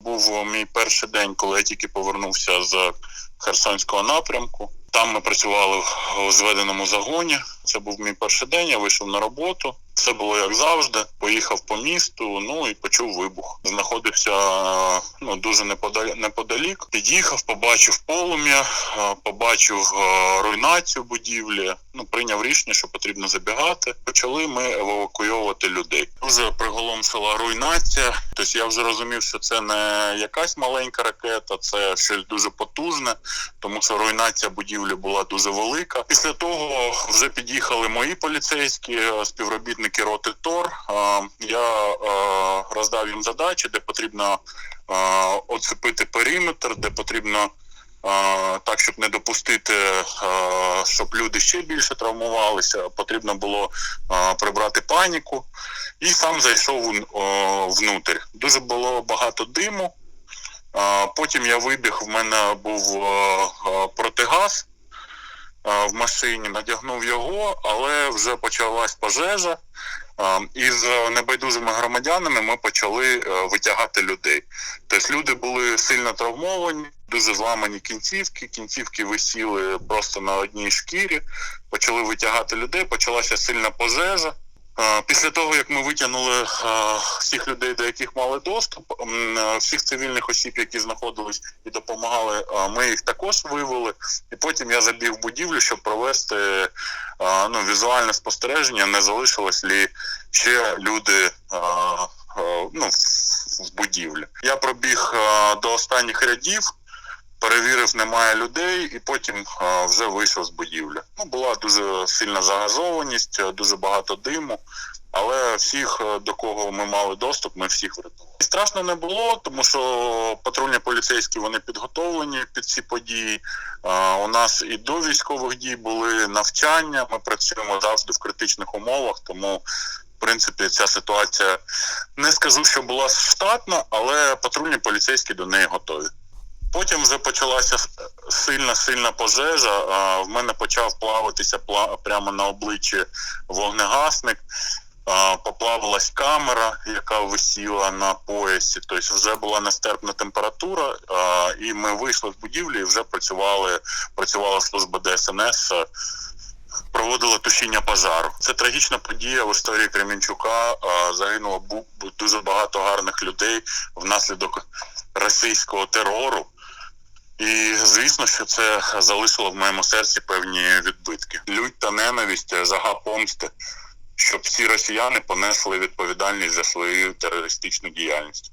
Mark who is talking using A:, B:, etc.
A: Був мій перший день, коли я тільки повернувся з Херсонського напрямку. Там ми працювали у зведеному загоні. Це був мій перший день. Я вийшов на роботу. Все було як завжди. Поїхав по місту. Ну і почув вибух. Знаходився ну дуже неподалік. Під'їхав, побачив полум'я, побачив руйнацію будівлі. Ну прийняв рішення, що потрібно забігати. Почали ми евакуйовувати людей. Дуже приголомшила руйнація. Тобто я вже розумів, що це не якась маленька ракета, це щось дуже потужне, тому що руйнація будівлі була дуже велика. Після того вже під'їхали мої поліцейські е, співробітники роти ТОР. Я роздав їм задачі, де потрібно оцепити периметр, де потрібно. Так, щоб не допустити, щоб люди ще більше травмувалися, потрібно було прибрати паніку, і сам зайшов внутрь. Дуже було багато диму. Потім я вибіг, в мене був протигаз в машині, надягнув його, але вже почалась пожежа. Із І з небайдужими громадянами ми почали е, витягати людей. Тобто люди були сильно травмовані, дуже зламані кінцівки. Кінцівки висіли просто на одній шкірі. Почали витягати людей, почалася сильна пожежа. Е, Після того, як ми витягнули е, всіх людей, до яких мали доступ, е, всіх цивільних осіб, які знаходились і допомагали, ми їх також вивели. І потім я забіг в будівлю, щоб провести ну, візуальне спостереження, не залишилось лі ще люди ну, в- будівлі. Я пробіг до останніх рядів. Перевірив, немає людей, і потім вже вийшов з будівлі. Ну, була дуже сильна загазованість, е, дуже багато диму, але всіх, е, до кого ми мали доступ, ми всіх врятували. Страшно не було, тому що патрульні поліцейські вони підготовлені під ці події. У нас і до військових дій були навчання. Ми працюємо завжди в критичних умовах, тому в принципі ця ситуація не скажу, що була штатна, але патрульні поліцейські до неї готові. Потім вже почалася сильна сильна пожежа. А, В мене почав плаватися пла- прямо на обличчі вогнегасник. А, Поплавилась камера, яка висіла на поясі. Тобто вже була нестерпна температура, а, і ми вийшли з будівлі і вже працювали. Працювала служба ДСНС. Проводила тушіння пожару. Це трагічна подія в історії Кремінчука. Загинуло дуже багато гарних людей внаслідок російського терору. Звісно, що це залишило в моєму серці певні відбитки. Лють та ненависть, жага помсти, щоб всі росіяни понесли відповідальність за свою терористичну діяльність.